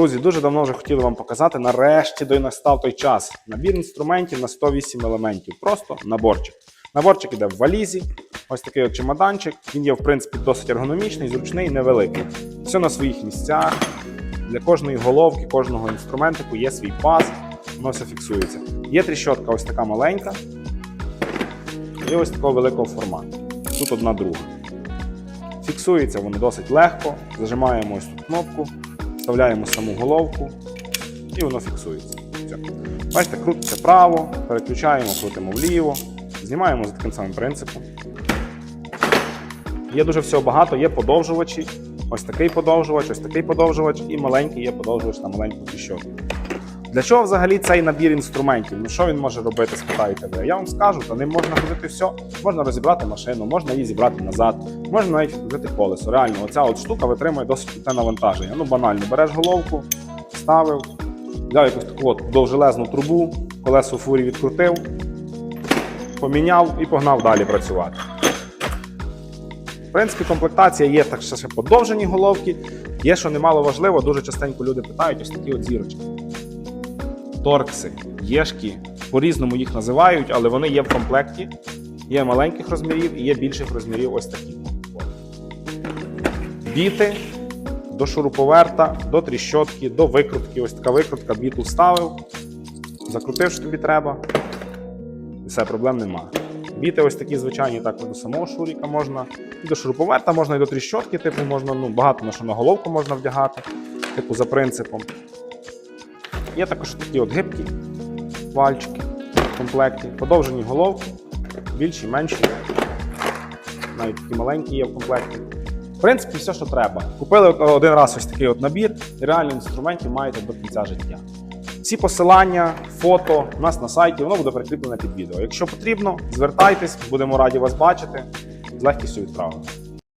Друзі, дуже давно вже хотіли вам показати. Нарешті до настав той час. Набір інструментів на 108 елементів. Просто наборчик. Наборчик іде в валізі. Ось такий от чемоданчик. Він є, в принципі, досить ергономічний, зручний, невеликий. Все на своїх місцях. Для кожної головки, кожного інструментику є свій паз, воно все фіксується. Є тріщотка ось така маленька, і ось такого великого формату. Тут одна друга. Фіксується воно досить легко. Зажимаємо ось тут кнопку, вставляємо саму головку і воно фіксується. Все. Бачите, крутиться право, переключаємо, крутимо вліво, знімаємо за таким самим принципом. Є дуже всього багато, є подовжувачі. Ось такий подовжувач, ось такий подовжувач і маленький є подовжувач на маленьку тріщотку. Для чого взагалі цей набір інструментів? Ну що він може робити, спитаєте ви? Я вам скажу, то ним можна робити все. Можна розібрати машину, можна її зібрати назад, можна навіть робити колесо. Реально, оця от штука витримує досить круте навантаження. Ну банально, береш головку, ставив, взяв якусь таку от довжелезну трубу, колесо фурі відкрутив, поміняв і погнав далі працювати. В принципі, комплектація є так ще подовжені головки. Є, що немало важливо, дуже частенько люди питають ось такі от зірочки. Торкси, єшки, по-різному їх називають, але вони є в комплекті. Є маленьких розмірів і є більших розмірів ось такі. Біти до шуруповерта, до тріщотки, до викрутки. Ось така викрутка, біту вставив, закрутив, що тобі треба. І все, проблем немає. Біти ось такі звичайні, так до самого шуріка можна. І до шуруповерта можна і до тріщотки, типу, можна, ну, багато на що на головку можна вдягати, типу, за принципом. Є також такі от гибкі вальчики в комплекті, подовжені головки, більші, менші. Навіть такі маленькі є в комплекті. В принципі, все, що треба. Купили один раз ось такий от набір, і реально інструментів маєте до кінця життя. Всі посилання, фото у нас на сайті, воно буде прикріплене під відео. Якщо потрібно, звертайтесь, будемо раді вас бачити. З легкістю відправимо.